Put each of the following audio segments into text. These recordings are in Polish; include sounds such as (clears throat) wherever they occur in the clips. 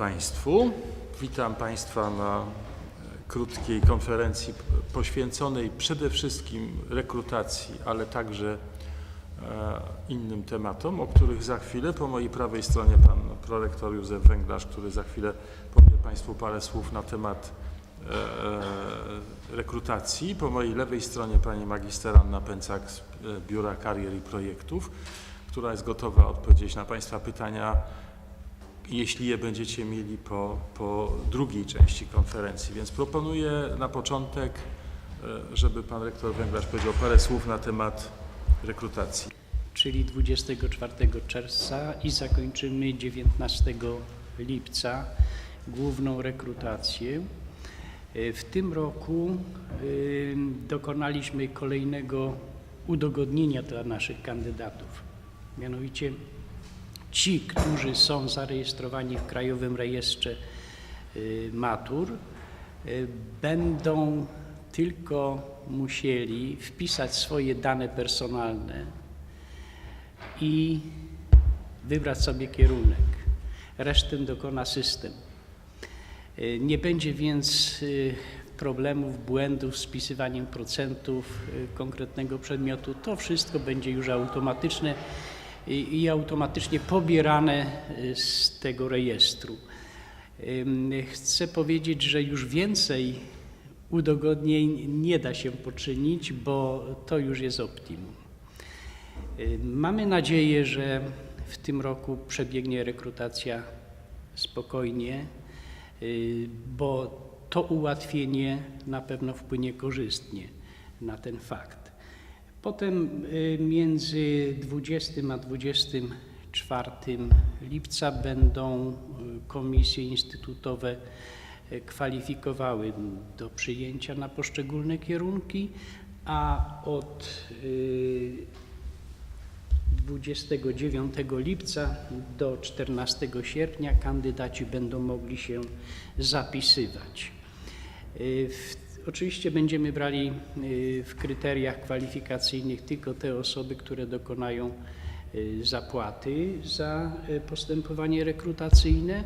Państwu. Witam Państwa na e, krótkiej konferencji poświęconej przede wszystkim rekrutacji, ale także e, innym tematom, o których za chwilę po mojej prawej stronie pan prorektor Józef Węglarz, który za chwilę powie Państwu parę słów na temat e, rekrutacji. Po mojej lewej stronie pani magister Anna Pęcak z Biura Karier i Projektów, która jest gotowa odpowiedzieć na Państwa pytania jeśli je będziecie mieli po, po drugiej części konferencji. Więc proponuję na początek, e, żeby pan rektor Węglarz powiedział parę słów na temat rekrutacji. czyli 24 czerwca i zakończymy 19 lipca główną rekrutację. E, W tym roku y, dokonaliśmy kolejnego udogodnienia dla naszych kandydatów. Mianowicie ci, którzy są zarejestrowani w Krajowym Rejestrze y, Matur, y, będą tylko musieli wpisać swoje dane personalne i wybrać sobie kierunek. Resztę dokona system. Y, Nie będzie więc problemów, błędów z wpisywaniem procentów konkretnego przedmiotu. To wszystko będzie już automatyczne i, automatycznie pobierane y, z tego rejestru. Chcę powiedzieć, że już więcej udogodnień nie da się poczynić, bo to już jest optimum. Y, Mamy nadzieję, że w tym roku przebiegnie rekrutacja spokojnie, y, bo to ułatwienie na pewno wpłynie korzystnie na ten fakt. Potem y, między 20 a 24 lipca będą y, komisje instytutowe y, kwalifikowały do przyjęcia na poszczególne kierunki, a od y, 29 lipca do 14 sierpnia kandydaci będą mogli się zapisywać. W- Oczywiście będziemy brali y, w kryteriach kwalifikacyjnych tylko te osoby, które dokonają y, zapłaty za y, postępowanie rekrutacyjne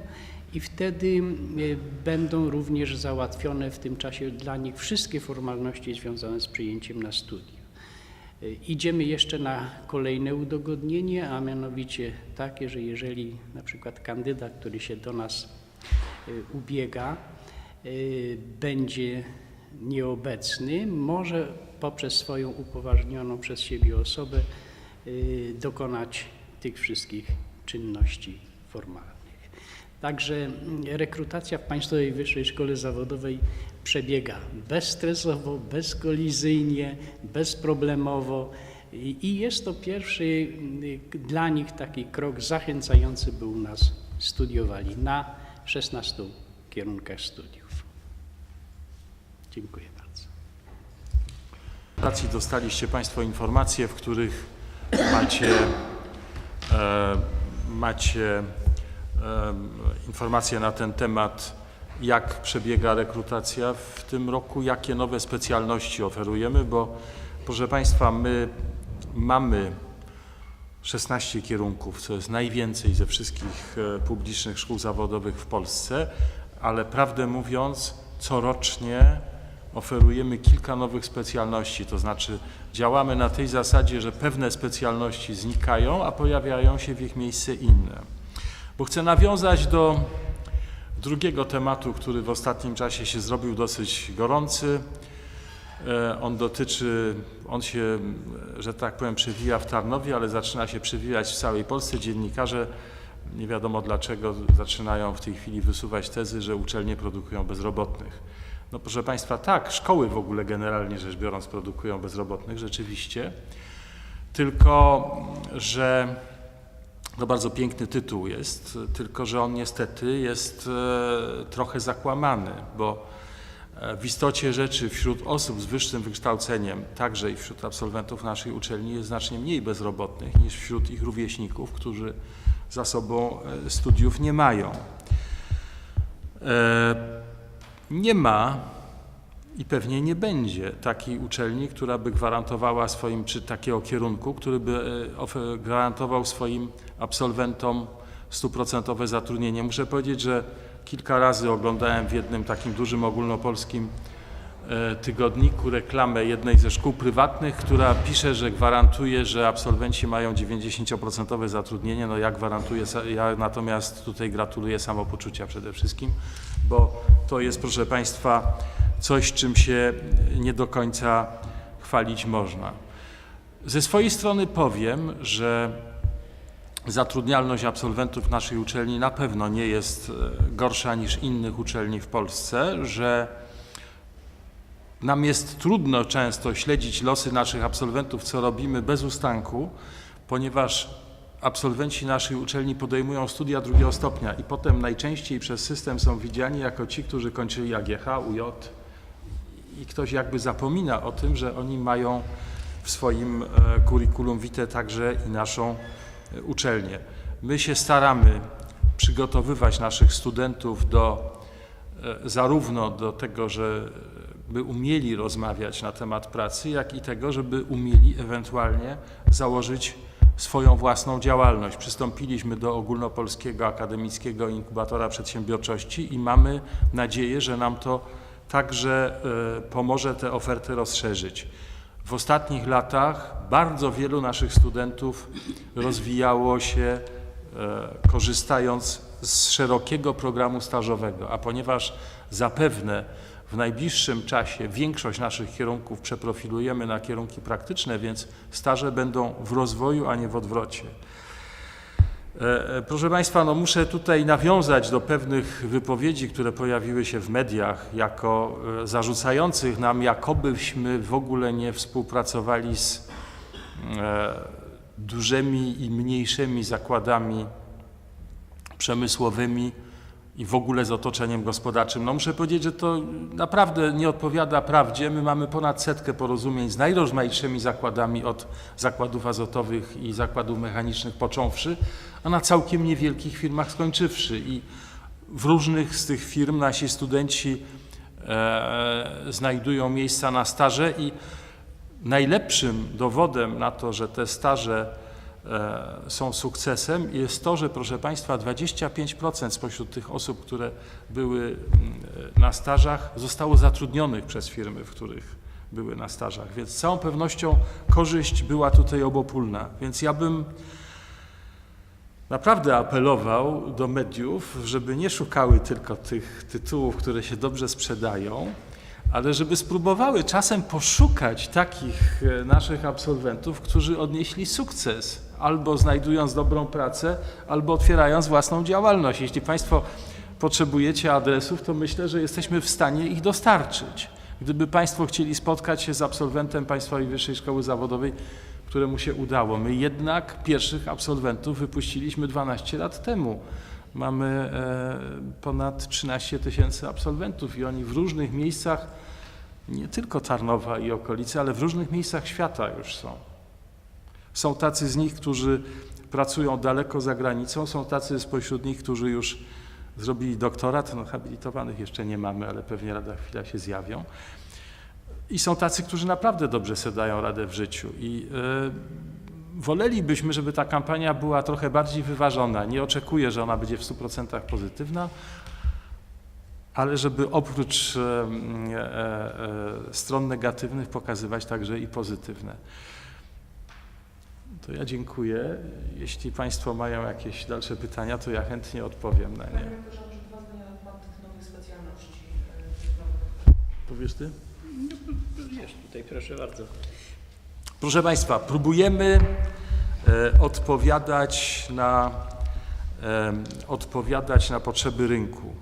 i wtedy będą również załatwione w tym czasie dla nich wszystkie formalności związane z przyjęciem na studia. Idziemy jeszcze na kolejne udogodnienie, a mianowicie takie, że jeżeli na przykład kandydat, który się do nas ubiega, będzie nieobecny, może poprzez swoją upoważnioną przez siebie osobę y, dokonać tych wszystkich czynności formalnych. Także mm, rekrutacja w Państwowej Wyższej Szkole Zawodowej przebiega bezstresowo, bezkolizyjnie, bezproblemowo i jest to pierwszy y, dla nich taki krok zachęcający, by u nas studiowali na 16 kierunkach studiów. Dziękuję bardzo. rekrutacji dostaliście Państwo informacje, w których macie, e, macie e, informacje na ten temat, jak przebiega rekrutacja w tym roku, jakie nowe specjalności oferujemy, bo proszę Państwa, my mamy 16 kierunków, co jest najwięcej ze wszystkich e, publicznych szkół zawodowych w Polsce, ale prawdę mówiąc, corocznie oferujemy kilka nowych specjalności, to znaczy działamy na tej zasadzie, że pewne specjalności znikają, a pojawiają się w ich miejsce inne. Bo chcę nawiązać do drugiego tematu, który w ostatnim czasie się zrobił dosyć gorący. E, On dotyczy, on się, że tak powiem, przewija w Tarnowie, ale zaczyna się przewijać w całej Polsce. Dziennikarze, nie wiadomo dlaczego, zaczynają w tej chwili wysuwać tezy, że uczelnie produkują bezrobotnych. No proszę Państwa, tak, szkoły w ogóle generalnie rzecz biorąc produkują bezrobotnych, rzeczywiście, tylko że to bardzo piękny tytuł jest, tylko że on niestety jest e, trochę zakłamany, bo e, w istocie rzeczy wśród osób z wyższym wykształceniem, także i wśród absolwentów naszej uczelni jest znacznie mniej bezrobotnych niż wśród ich rówieśników, którzy za sobą e, studiów nie mają. Nie ma i pewnie nie będzie takiej uczelni, która by gwarantowała swoim, czy takiego kierunku, który by e, gwarantował swoim absolwentom stuprocentowe zatrudnienie. Muszę powiedzieć, że kilka razy oglądałem w jednym takim dużym ogólnopolskim e, tygodniku reklamę jednej ze szkół prywatnych, która pisze, że gwarantuje, że absolwenci mają 90% zatrudnienie. No ja gwarantuję, ja natomiast tutaj gratuluję samopoczucia przede wszystkim, bo to jest, proszę Państwa, coś, czym się nie do końca chwalić można. Ze swojej strony powiem, że zatrudnialność absolwentów naszej uczelni na pewno nie jest e, gorsza niż innych uczelni w Polsce, że nam jest trudno często śledzić losy naszych absolwentów, co robimy bez ustanku, ponieważ absolwenci naszej uczelni podejmują studia drugiego stopnia i potem najczęściej przez system są widziani jako ci, którzy kończyli AGH, UJ i ktoś jakby zapomina o tym, że oni mają w swoim e, curriculum vitae także i naszą e, uczelnię. My się staramy przygotowywać naszych studentów do e, zarówno do tego, że by umieli rozmawiać na temat pracy, jak i tego, żeby umieli ewentualnie założyć swoją własną działalność. Przystąpiliśmy do ogólnopolskiego akademickiego inkubatora przedsiębiorczości i mamy nadzieję, że nam to także e, pomoże te oferty rozszerzyć. W ostatnich latach bardzo wielu naszych studentów rozwijało się e, korzystając z szerokiego programu stażowego, a ponieważ zapewne w najbliższym czasie większość naszych kierunków przeprofilujemy na kierunki praktyczne, więc staże będą w rozwoju, a nie w odwrocie. E, e, Proszę Państwa, no muszę tutaj nawiązać do pewnych wypowiedzi, które pojawiły się w mediach, jako e, zarzucających nam, jakobyśmy w ogóle nie współpracowali z dużymi i mniejszymi zakładami przemysłowymi i w ogóle z otoczeniem gospodarczym. No muszę powiedzieć, że to naprawdę nie odpowiada prawdzie. My mamy ponad setkę porozumień z najrozmaitszymi zakładami od zakładów azotowych i zakładów mechanicznych począwszy, a na całkiem niewielkich firmach skończywszy. I w różnych z tych firm nasi studenci e, znajdują miejsca na staże i najlepszym dowodem na to, że te staże są sukcesem jest to, że proszę Państwa 25% spośród tych osób, które były mm, na stażach zostało zatrudnionych przez firmy, w których były na stażach, więc z całą pewnością korzyść była tutaj obopólna. Więc ja bym naprawdę apelował do mediów, żeby nie szukały tylko tych tytułów, które się dobrze sprzedają, ale żeby spróbowały czasem poszukać takich e, naszych absolwentów, którzy odnieśli sukces, albo znajdując dobrą pracę, albo otwierając własną działalność. Jeśli Państwo potrzebujecie adresów, to myślę, że jesteśmy w stanie ich dostarczyć. Gdyby Państwo chcieli spotkać się z absolwentem Państwowej Wyższej Szkoły Zawodowej, któremu się udało. My jednak pierwszych absolwentów wypuściliśmy 12 lat temu. Mamy e, ponad 13 tysięcy absolwentów i oni w różnych miejscach, nie tylko Tarnowa i okolice, ale w różnych miejscach świata już są. Są tacy z nich, którzy pracują daleko za granicą, są tacy spośród nich, którzy już zrobili doktorat, no habilitowanych jeszcze nie mamy, ale pewnie lada chwila się zjawią. I są tacy, którzy naprawdę dobrze sobie dają radę w życiu. I e, wolelibyśmy, żeby ta kampania była trochę bardziej wyważona. Nie oczekuję, że ona będzie w 100% pozytywna, ale żeby oprócz e, e, stron negatywnych pokazywać także i pozytywne. To ja dziękuję. Jeśli Państwo mają jakieś dalsze pytania, to ja chętnie odpowiem na nie. rektorze, może dwa zdania na temat tych nowych specjalności. e, Powiesz Ty? Jest tutaj, proszę bardzo. Proszę Państwa, próbujemy e, odpowiadać na, e, odpowiadać na potrzeby rynku.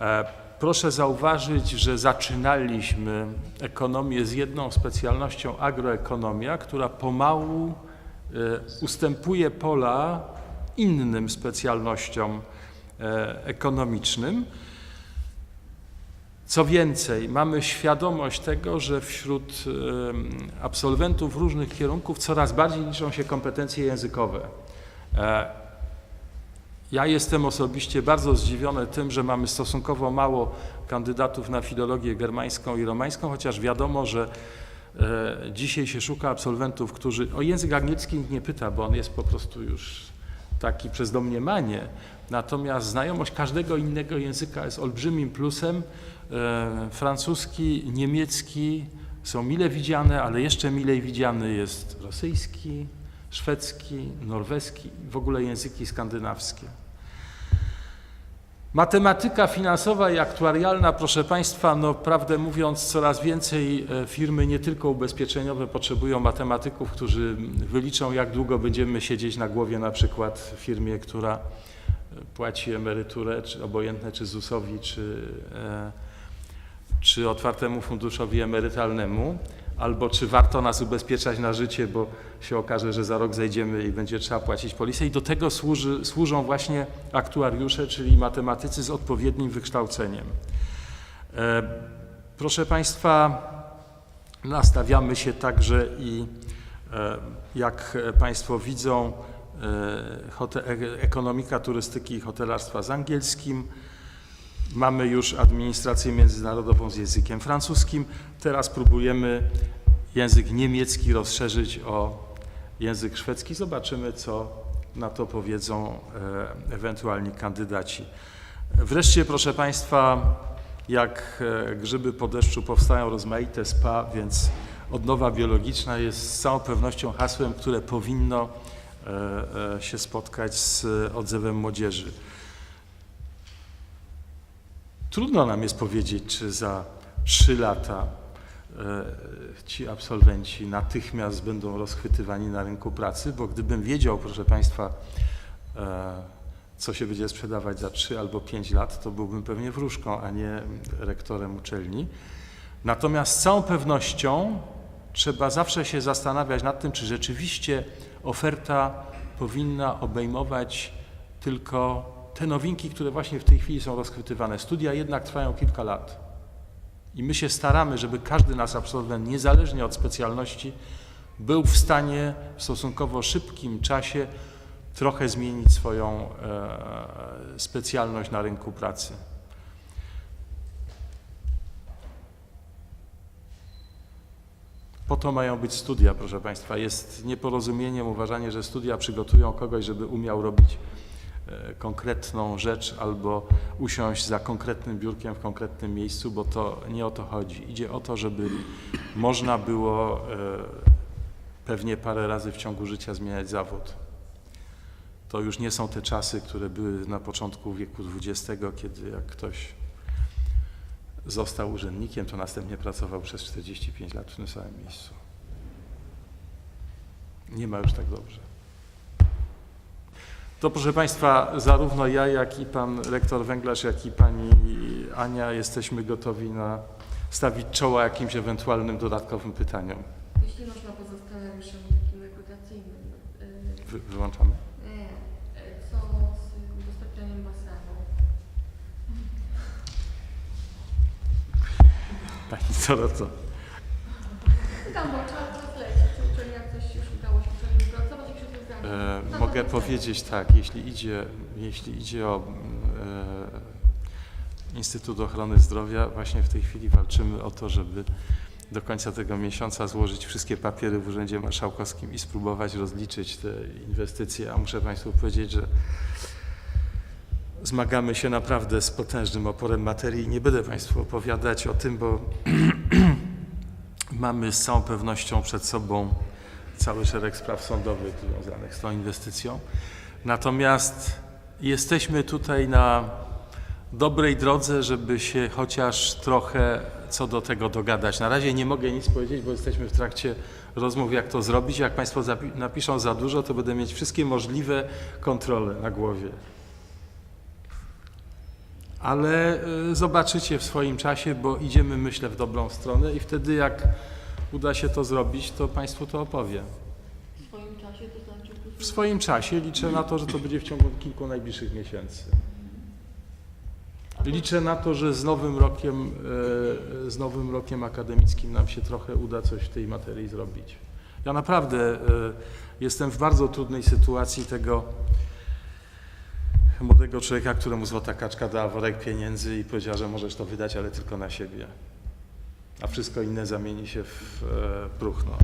E, proszę zauważyć, że zaczynaliśmy ekonomię z jedną specjalnością agroekonomia, która pomału e, ustępuje pola innym specjalnościom e, ekonomicznym. Co więcej, mamy świadomość tego, że wśród absolwentów różnych kierunków coraz bardziej liczą się kompetencje językowe. Ja jestem osobiście bardzo zdziwiony tym, że mamy stosunkowo mało kandydatów na filologię germańską i romańską, chociaż wiadomo, że e, dzisiaj się szuka absolwentów, którzy o język angielski nikt nie pyta, bo on jest po prostu już taki przez domniemanie. Natomiast znajomość każdego innego języka jest olbrzymim plusem. E, francuski, niemiecki są mile widziane, ale jeszcze milej widziany jest rosyjski, szwedzki, norweski, w ogóle języki skandynawskie. Matematyka finansowa i aktuarialna, proszę Państwa, no prawdę mówiąc, coraz więcej e, firmy, nie tylko ubezpieczeniowe, potrzebują matematyków, którzy wyliczą, jak długo będziemy siedzieć na głowie na przykład w firmie, która e, płaci emeryturę, czy obojętne, czy ZUS-owi, czy, e, czy otwartemu funduszowi emerytalnemu, albo czy warto nas ubezpieczać na życie, bo się okaże, że za rok zejdziemy i będzie trzeba płacić polisę. I do tego służy, służą właśnie aktuariusze, czyli matematycy z odpowiednim wykształceniem. E, Proszę Państwa, nastawiamy się także i e, jak Państwo widzą, e, hote- e- ekonomika turystyki i hotelarstwa z angielskim. Mamy już administrację międzynarodową z językiem francuskim. Teraz próbujemy język niemiecki rozszerzyć o język szwedzki. Zobaczymy, co na to powiedzą e, ewentualni kandydaci. Wreszcie, proszę Państwa, jak e, grzyby po deszczu powstają rozmaite spa, więc odnowa biologiczna jest z całą pewnością hasłem, które powinno e, się spotkać z odzewem młodzieży. Trudno nam jest powiedzieć, czy za trzy lata e, ci absolwenci natychmiast będą rozchwytywani na rynku pracy, bo gdybym wiedział, proszę Państwa, e, co się będzie sprzedawać za 3 albo 5 lat, to byłbym pewnie wróżką, a nie rektorem uczelni. Natomiast z całą pewnością trzeba zawsze się zastanawiać nad tym, czy rzeczywiście oferta powinna obejmować tylko te nowinki, które właśnie w tej chwili są rozchwytywane. Studia jednak trwają kilka lat. I my się staramy, żeby każdy nasz absolwent, niezależnie od specjalności, był w stanie w stosunkowo szybkim czasie trochę zmienić swoją e, specjalność na rynku pracy. Po to mają być studia, proszę Państwa. Jest nieporozumieniem uważanie, że studia przygotują kogoś, żeby umiał robić konkretną rzecz albo usiąść za konkretnym biurkiem w konkretnym miejscu, bo to nie o to chodzi. Idzie o to, żeby można było e, pewnie parę razy w ciągu życia zmieniać zawód. To już nie są te czasy, które były na początku wieku XX, kiedy jak ktoś został urzędnikiem, to następnie pracował przez 45 lat w tym samym miejscu. Nie ma już tak dobrze. To proszę Państwa, zarówno ja, jak i pan rektor Węglarz, jak i pani Ania jesteśmy gotowi na stawić czoła jakimś ewentualnym dodatkowym pytaniom. Jeśli można pozostałe jeszcze takim rekrutacyjnym, y, Wy, wyłączamy? nie, y, co z udostępnianiem basenu? Pani Doroto. Pytam, bo trzeba teraz lecieć, czy uczelnia coś już udało się uczelni wypracować, jak się to zgadza? E, No to mogę to- powiedzieć tak, jeśli idzie, jeśli idzie o e, Instytut Ochrony Zdrowia, właśnie w tej chwili walczymy o to, żeby do końca tego miesiąca złożyć wszystkie papiery w Urzędzie Marszałkowskim i spróbować rozliczyć te inwestycje. A muszę Państwu powiedzieć, że zmagamy się naprawdę z potężnym oporem materii. Nie będę Państwu opowiadać o tym, bo (clears throat) mamy z całą pewnością przed sobą cały szereg spraw sądowych związanych z tą inwestycją. Natomiast jesteśmy tutaj na dobrej drodze, żeby się chociaż trochę co do tego dogadać. Na razie nie mogę nic powiedzieć, bo jesteśmy w trakcie rozmów, jak to zrobić. Jak Państwo napiszą za dużo, to będę mieć wszystkie możliwe kontrole na głowie. Ale y, zobaczycie w swoim czasie, bo idziemy, myślę, w dobrą stronę i wtedy jak uda się to zrobić, to Państwu to opowiem. W swoim czasie, to znaczy... W swoim czasie liczę na to, że to będzie w ciągu kilku najbliższych miesięcy. Liczę na to, że z nowym rokiem, e, z nowym rokiem akademickim nam się trochę uda coś w tej materii zrobić. Ja naprawdę e, jestem w bardzo trudnej sytuacji tego młodego człowieka, któremu złota kaczka dała worek pieniędzy i powiedziała, że możesz to wydać, ale tylko na siebie. A wszystko inne zamieni się w e, próchno.